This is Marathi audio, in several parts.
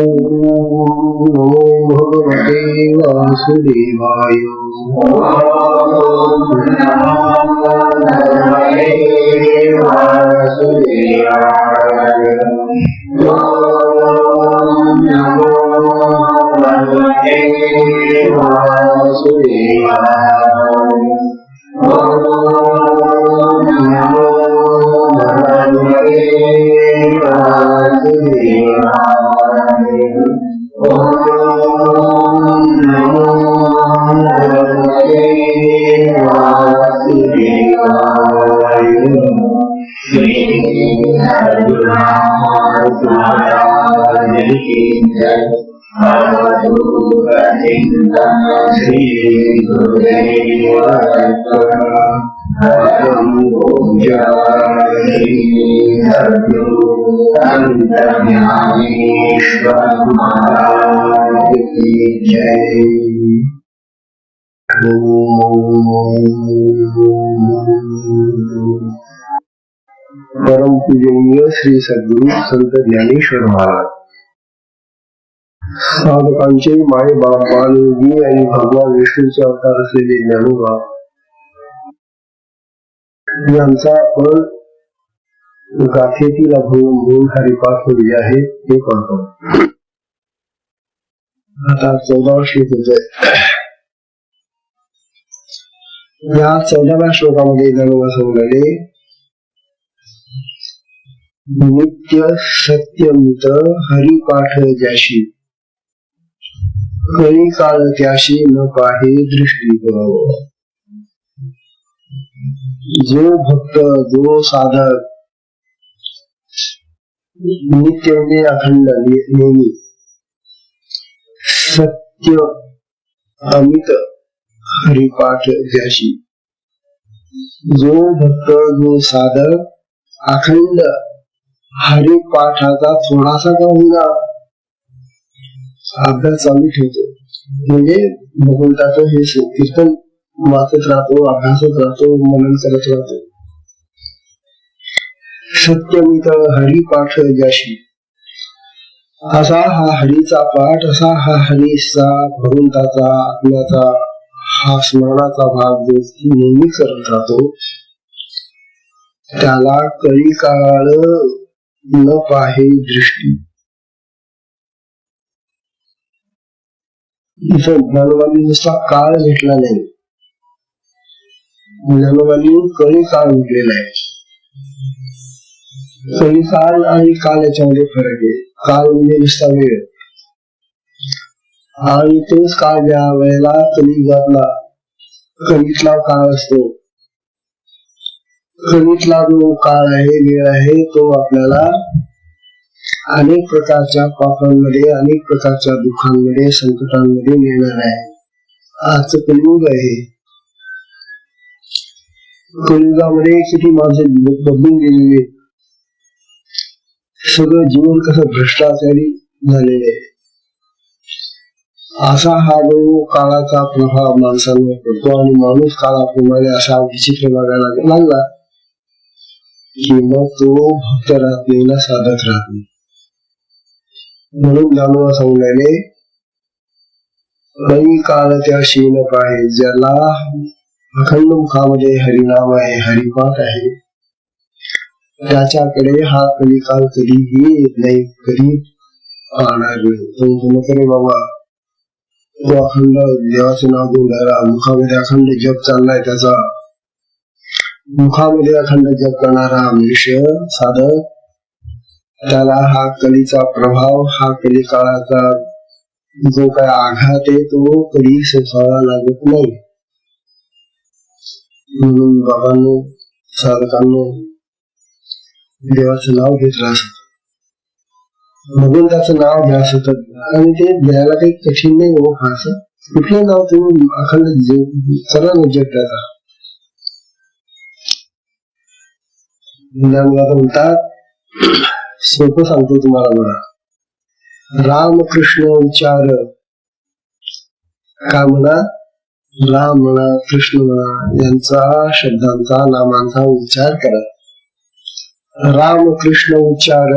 ॐ नमो भगवते वासुदेवाय परम पूजनीय श्री सद्गुरु संत ज्ञानेश्वर महाराज. साधकांचे माय बाप बालयोगी आणि भगवान विष्णूचे अवतार असलेले ज्ञानोबा यांचा आपण गाथेतील अभून दोन हरिपाठ होते आहे ते पाहतो आता चौदावा श्लोक होतोय या चौदाव्या श्लोकामध्ये ज्ञानोबा सांगणारे नित्य सत्यमृत हरिपाठ ज्याशी हरी काळ त्याशी न पाहे दृष्टी जो भक्त जो साधक नित्य म्हणजे अखंड नेहमी सत्य अमित हरिपाठ ज्याशी। जो भक्त जो साधक अखंड हरिपाठाचा थोडासा का होईना अभ्यास चालू ठेवतो. म्हणजे भगवंताचं हे कीर्तन वाचत राहतो अभ्यासत राहतो मनन करत राहतो. सत्यमित हरिपाठ ज्याशी असा हा हरीचा पाठ असा हा हरीचा भगवंताचा आत्म्याचा हा स्मरणाचा भाग नेहमी करत राहतो त्याला कळी काळ न पाहे दृष्टी. इथं ज्ञानोबांनी नुसता काळ घेतला नाही. ज्ञानोबांनी कळी काळ म्हटलेला आहे. तरी काल आणि काल याच्यामध्ये फरक आहे काल म्हणजे नुसता वेळ आणि तोच काळ ज्या वेळेला कलियुगातला कलितला काळ असतो कलितला जो काळ आहे वेळ आहे तो आपल्याला अनेक प्रकारच्या पापांमध्ये अनेक प्रकारच्या दुःखांमध्ये संकटांमध्ये नेणार आहे आजचं कलियुग आहे कलियुगामध्ये किती माणसे बदलून गेलेली आहेत. सगळं जीवन कसं भ्रष्टाचारी झालेले आहे. असा हा जो काळाचा प्रभाव माणसांवर पडतो आणि माणूस काळाप्रमाणे असा विचित्र वागायला लागला कि मग तो भक्त राहत नाही ना साधक राहत नाही. म्हणून दानवा सांगल्याने काही काळ त्या शिवनक आहे. ज्याला अखंड मुखामध्ये हरिनाम आहे हरिपाठ आहे. त्याच्याकडे हा कलिकाल कधीही येत नाही कधी पाहणार नाही तो रे बाबा तो अखंड देवाचं नाव घेऊन राहिला मुखामध्ये अखंड जप चाललाय त्याचा मुखामध्ये अखंड जप करणारा मनुष्य, साधक। त्याला हा कलीचा प्रभाव हा कली काळाचा जो काय आघात आहे तो कधी सोसावा लागत नाही। म्हणून बाबांनो साधकांनो देवाचं नाव घेत राहत भगवंताचं नाव घ्या सतत आणि ते घ्यायला काही कठीण नाही हो फारस कुठलं नाव तुम्ही अखंड जे- करा ना जग त्याचा. म्हणतात सोपं सांगतो तुम्हाला बघा रामकृष्ण उच्चार. का म्हणा? राम म्हणा कृष्ण म्हणा यांचा शब्दांचा नामांचा उच्चार करा. राम कृष्ण उच्चार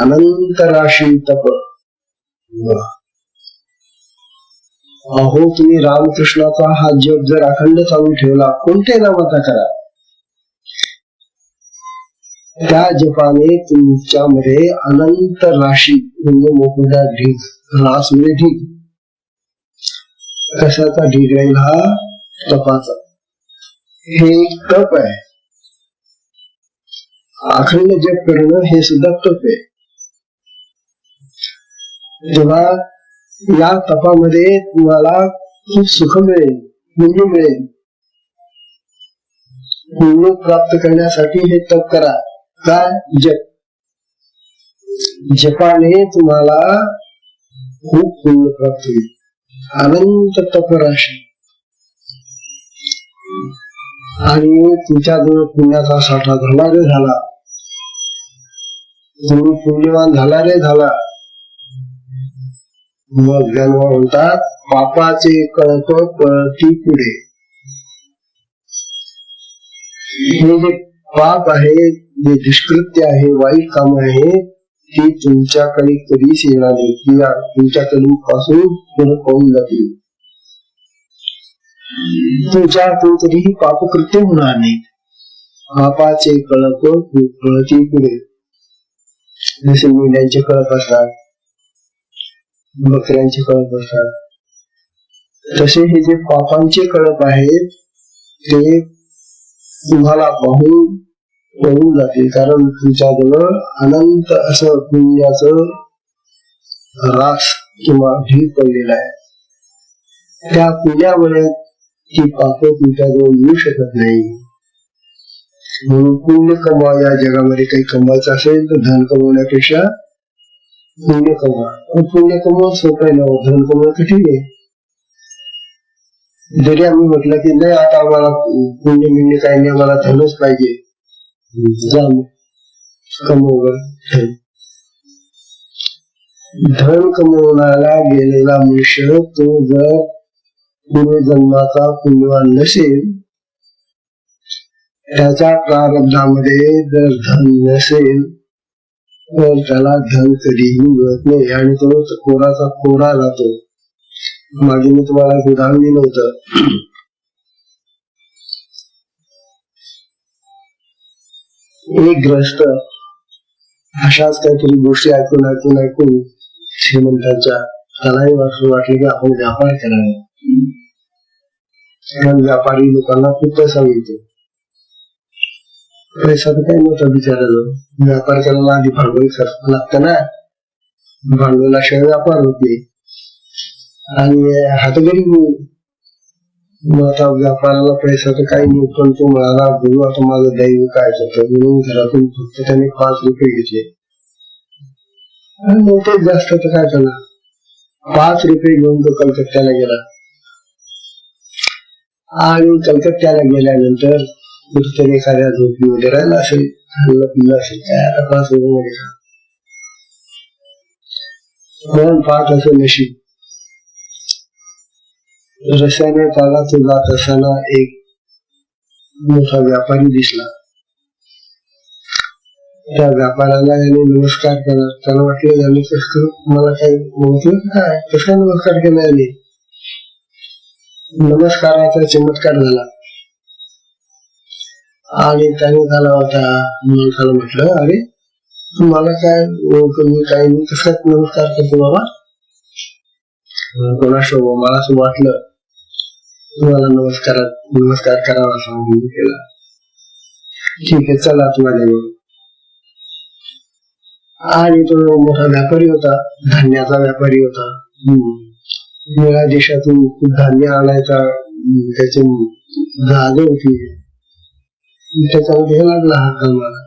अनंत राशी तप अहो तुम्ही रामकृष्णाचा हा जप जर अखंड चालू ठेवला कोणते नामाचा करा? त्या जपाने तुमच्यामध्ये अनंत राशी म्हणजे मोकळा ढीग रास म्हणजे ढीग. कशाचा ढीग राहील हा? तपाचा. हे एक तप आहे. अखंड जप करणं हे सुद्धा तप आहे जेव्हा या तपामध्ये तुम्हाला खूप सुख मिळेल पुण्य मिळेल. पुण्य प्राप्त करण्यासाठी हे तप करा. काय जप. जपाने तुम्हाला खूप पुण्य प्राप्त होईल. अनंत तपराशी. आणि तुमच्याजवळ पुण्याचा साठा धर्माग झाला. तुम्ही पुण्यवान झाला रे झाला. मग जन्म म्हणतात पापाचे कळप पळती पुढे. हे जे पाप आहे जे दुष्कृत्य आहे वाईट काम आहे ते तुमच्याकडे कधीच येणार नाही. किंवा तुमच्याकडून पासून पुढे पाहून जातील. तुमच्या हातून कधीही पापकृत्य होणार नाही. पापाचे कळप कळती पुढे. जसे मेंढ्यांचे कळप असतात बकऱ्यांचे कळप असतात तसे हे जे पापांचे कळप आहेत ते तुम्हाला पाहून पळून जाते कारण तुमच्याजवळ अनंत असं पुण्याच रास किंवा ढीग पडलेला आहे. त्या पुण्यामुळे ती पाप तुमच्याजवळ येऊ शकत नाही. म्हणून पुण्य कमवा या जगामध्ये काही कमवायचं असेल तर धन कमवण्यापेक्षा पुण्य कमवा पुण्य कमवत सोपं आहे ना हो, धन कमवणं कठीण आहे. जरी आम्ही म्हटलं की नाही आता आम्हाला पुण्य मिळणे काही नाही आम्हाला धनच पाहिजे. कमव धन. कमवण्याला गेलेला मनुष्य तो जर पूर्वजन्माचा पुण्यवान नसेल त्याच्या प्रारब्धामध्ये जर धन नसेल तर त्याला धन कधीही मिळत नाही आणि तो कोराचा कोरा जातो. मागे मी तुम्हाला एक उदाहरण दिलं होतं. एक ग्रस्त अशाच काहीतरी गोष्टी ऐकून ऐकून ऐकून श्रीमंतांच्या त्यालाही वाटलं वाटले की आपण व्यापार करावा. कारण व्यापारी लोकांना खूप पैसा मिळतो. पैशाचा काय काही नव्हता बिचारायला व्यापार करायला आधी भांडवल करावं लागतं ना. भांडवलाशिवाय व्यापार होत. नाही आणि हातगरी मग आता व्यापाराला पैसा तर काही नाही पण तो म्हणाला गुरु आता माझं दैव काय करतं म्हणून घरातून फक्त त्याने पाच रुपये घेतले. आणि बहुतेक जास्त तर काय करणार पाच रुपये घेऊन तो कलकत्त्याला गेला. आणि कलकत्त्याला गेल्यानंतर कुठेतरी एखाद्या झोपडी राहिला असेल खाल्लं पिल्लं असेल काय आता वगैरे म्हणून पाच असे नशीब. रस्त्याने त्याला तो जात असताना एक मोठा व्यापारी दिसला. त्या व्यापाऱ्याला याने नमस्कार केला. त्याला वाटलं याने कसं मला काही ओळखलं काय? कसा नमस्कार केला याने? नमस्काराचा चमत्कार झाला. आणि त्याने झाला होता माणसाला म्हटलं अरे मला काय ओळखून मी काय मी नमस्कार करतो बाबा? कोणाशी हो, मला असं वाटलं. तुम्हाला नमस्कार नमस्कार करावा सांगून केला. ठीक आहे चला तुम्हाला आणि तो मोठा व्यापारी होता धान्याचा व्यापारी होता. वेगळ्या देशातून खूप धान्य आणायचा त्याचे जहाज होती. त्याच्यामध्ये हे लागला हा कामाला.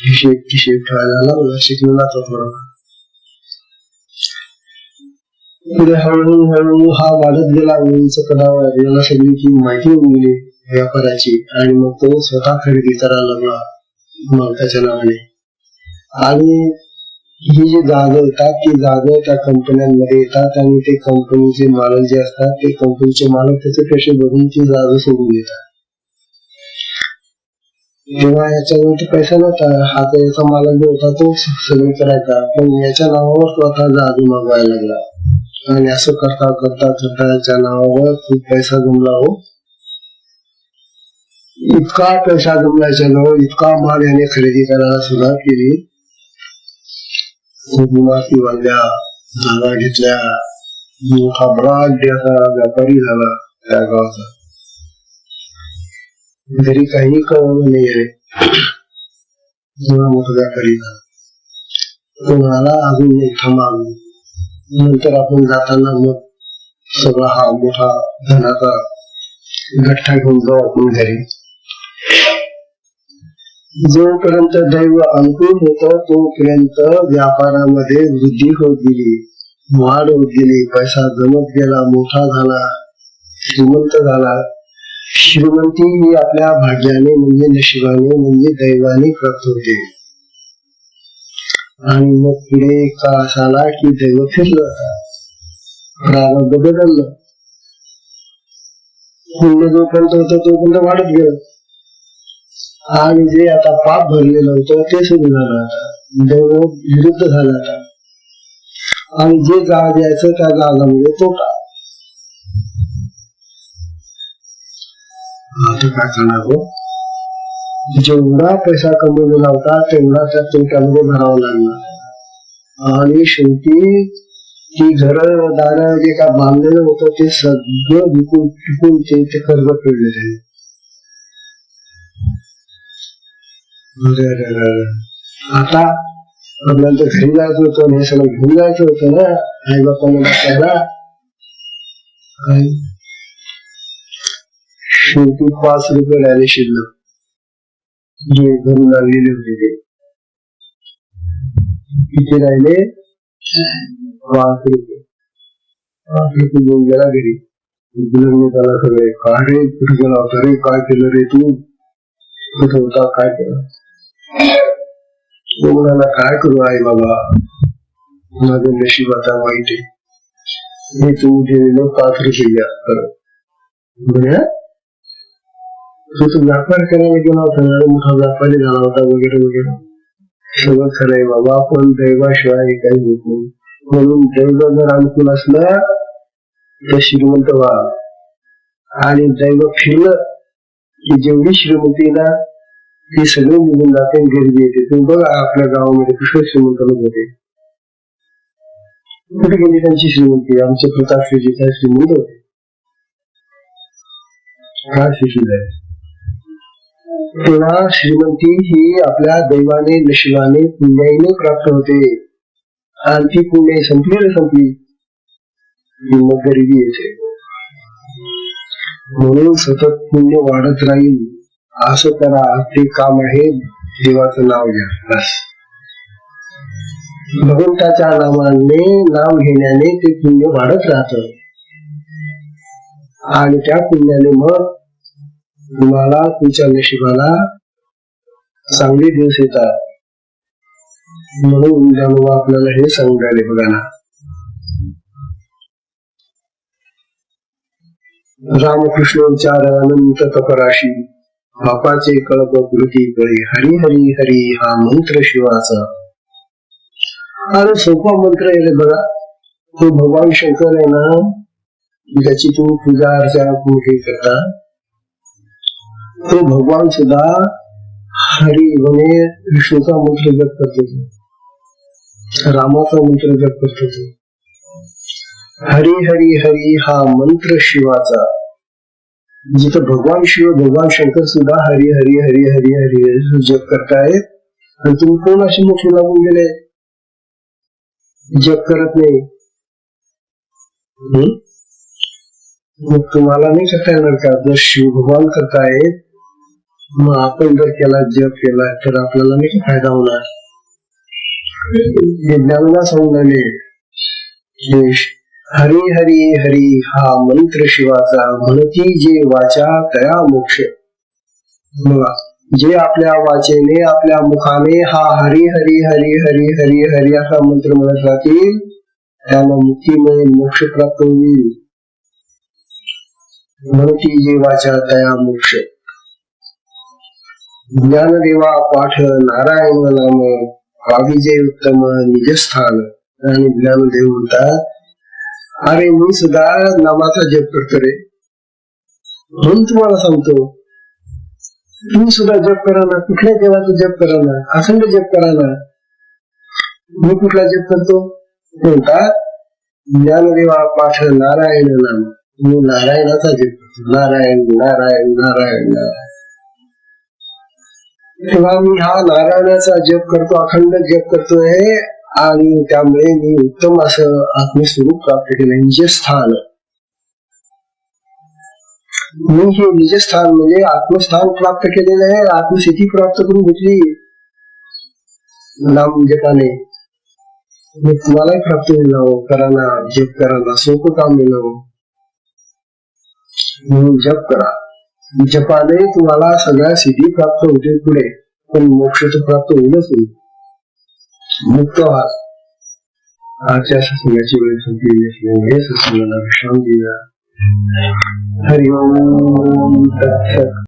हिशेब हिशेब ठेवायला लागला शिकलेला तो थोडा पुढे हळूहळू हळूहळू हा वाढत गेला उंच पदावर याला सगळी माहिती होऊन गेली व्यापाराची आणि मग तो स्वतः खरेदी करायला लागला मालकाच्या नावाने. आणि ही जी जहाज येतात ती जहाज त्या कंपन्यांमध्ये येतात आणि ते कंपनीचे मालक जे असतात ते कंपनीचे मालक त्याचे पैसे भरून ती जहाज सोडून देतात. तेव्हा याच्यावरती पैसा नव्हता हा तर याचा मालक जो होता तो सगळं करायचा. पण याच्या नावावर तो आता जादू मागवायला लागला. आणि असं करता करता करता याच्या नावावर खूप पैसा जमला हो. इतका पैसा जमलायच्या नाव इतका माल याने खरेदी करायला सुरुवात केली. खूप इमारती बांधल्या जागा घेतल्या. मोठा ब्राड व्यापारी झाला त्या गावाचा. घरी काही कळवलं नाही आहे एवढा मोठा करीता कोणाला अजून मोठा नंतर आपण जाताना मग सगळा हा मोठा धनाचा गठ्ठा घेऊन जाऊ आपण घरी. जोपर्यंत दैव अनुकूल होत तोपर्यंत व्यापारामध्ये वृद्धी होत गेली वाढ होत गेली पैसा जमत गेला मोठा झाला श्रीमंत झाला. श्रीमंती ही आपल्या भाग्याने म्हणजे नशिबाने म्हणजे दैवाने प्राप्त होते. आणि मग पुढे काळ असा आला की दैव फिरलं प्रारब्ध बदललं पुण्य जोपर्यंत होतं तोपर्यंत वाढत गेलं. आणि जे आता पाप भरलेलं होतं ते सुरू झालं आता. दैव विरुद्ध झालं आता. आणि जे जाळ द्यायचं त्या जाळामध्ये तोटा आता काय करणार हो? जेवढा पैसा कमवलेला होता तेवढा त्या तोट्यामध्ये भरावा लागला आणि शेवटी ती घर दार जे काय बांधलेलं होतं ते सगळं विकून टिकून ते ते कर्ज फेडलेले अरे अरे आता आपल्याला तर घरी जायचं होतं हे सगळं घेऊन जायचं होतं ना. आई बापांना काय शेवटी पाच रुपये राहिले शिल्लक. जे घरून आणलेले होते ते. किती राहिले पाच रुपये. पाच रुपये घेऊन गेला घरी. बिलरने त्याला सगळे. काय रे कुठे गेला होता रे काय केलं रे तू? कुठे होता काय केलं? तो म्हणाला काय करू आई बाबा? माझं नशीब आता वाईट आहे. हे तू दिलेलं पाच रुपये घ्या खरं तो व्यापार करायला गेला होता ना मोठा व्यापारी झाला होता वगैरे वगैरे. सगळं खरंय आहे बाबा पण दैवाशिवाय हे काही होत नाही. म्हणून दैव जर अनुकूल असलं तर श्रीमंत व्हा. आणि दैव फिरलं की जेवढी श्रीमंती ना ती सगळी निघून जाते गरिबी येते. तुम्ही बघा आपल्या गावामध्ये पुष्कळ श्रीमंत लोक होते कुठे गेली त्यांची श्रीमंती? आमचे प्रताप श्रीजी काय श्रीमंत होते. काय शिकले आहे तेव्हा श्रीमंती ही आपल्या दैवाने नशिबाने पुण्याने प्राप्त होते. आणि ती पुण्य संपली रे संपली. मग गरिबी येते. म्हणून सतत पुण्य वाढत राहील. असं करा ते काम आहे. देवाचं नाव घ्या. बस. भगवंताच्या नावाने नाव घेण्याने ते पुण्य वाढत राहत. आणि त्या पुण्याने मग तुम्हाला तुमच्या नशिबाला चांगले दिवस येतात. म्हणून ज्ञानोबा आपल्याला हे सांगून राहिले बघा ना. रामकृष्ण विचार अनंत तपराशी बापाचे कळप कृती कळे हरी हरी हरी हा मंत्र शिवाचा. अरे सोपा मंत्र येले बघा. तो भगवान शंकर आहे ना ज्याची तू पूजा अर्चा मोठी करता. तो भगवान सुद्धा हरी म्हणजे विष्णूचा मंत्र जप करतो तो. रामाचा मंत्र जप करतो तो. हरी हरी हरी हा मंत्र शिवाचा. जिथं भगवान शिव भगवान शंकर सुद्धा हरी हरी हरी हरी हरी जप करतायत आणि तुम्ही कोण असे मोठे लागून गेले? जप करत नाही. हम्म? मग तुम्हाला नाही करता येणार का? जर शिव भगवान करतायत मग आपण जर केला जप केला तर आपल्याला नाही फायदा होणार. ज्ञानला सांगणारे हरी हरी हरी हा मंत्र शिवाचा म्हणती जे वाचा तया मोक्ष. जे आपल्या वाचेने आपल्या मुखाने हा हरी हरी हरी हरी हरी हरी असा मंत्र म्हणत राहतील त्यांना मुक्ती मोक्ष प्राप्त होईल. म्हणती जे वाचा तया मोक्ष. ज्ञानदेवा पाठ नारायण नाम बाबीजे उत्तम निजस्थान आणि ज्ञानदेव म्हणतात अरे मी सुद्धा नामाचा जप करतो रे म्हणून तुम्हाला सांगतो तुम्ही सुद्धा जप करा ना कुठल्या देवाचा जप करा ना अखंड जप करा ना मी कुठला जप करतो म्हणता म्हणतात ज्ञानदेवा पाठ नारायण नाम मी नारायणाचा जप करतो नारायण नारायण नारायण नारायण तेव्हा मी हा नारायणाचा जप करतो अखंड जप करतोय आणि त्यामुळे मी उत्तम असं आत्मस्वरूप प्राप्त केलं निजस्थान. मी हे निजस्थान म्हणजे आत्मस्थान प्राप्त केलेलं आहे आत्मस्थिती प्राप्त करून घेतली. नाम जपाने. मी तुम्हालाही प्राप्त होईल कराना हो, करा ना जप करा ना सोपं काम मिळलं हो. म्हणून जप करा. जपाने तुम्हाला सगळ्या सिद्धी प्राप्त होते पुढे पण मोक्ष तर प्राप्त होईलच होईल मुक्त व्हा. आजच्या सत्संगाची वेळ संपलेली असल्यामुळे सत्संगाला विश्राम देऊया हरिओम तत्सत.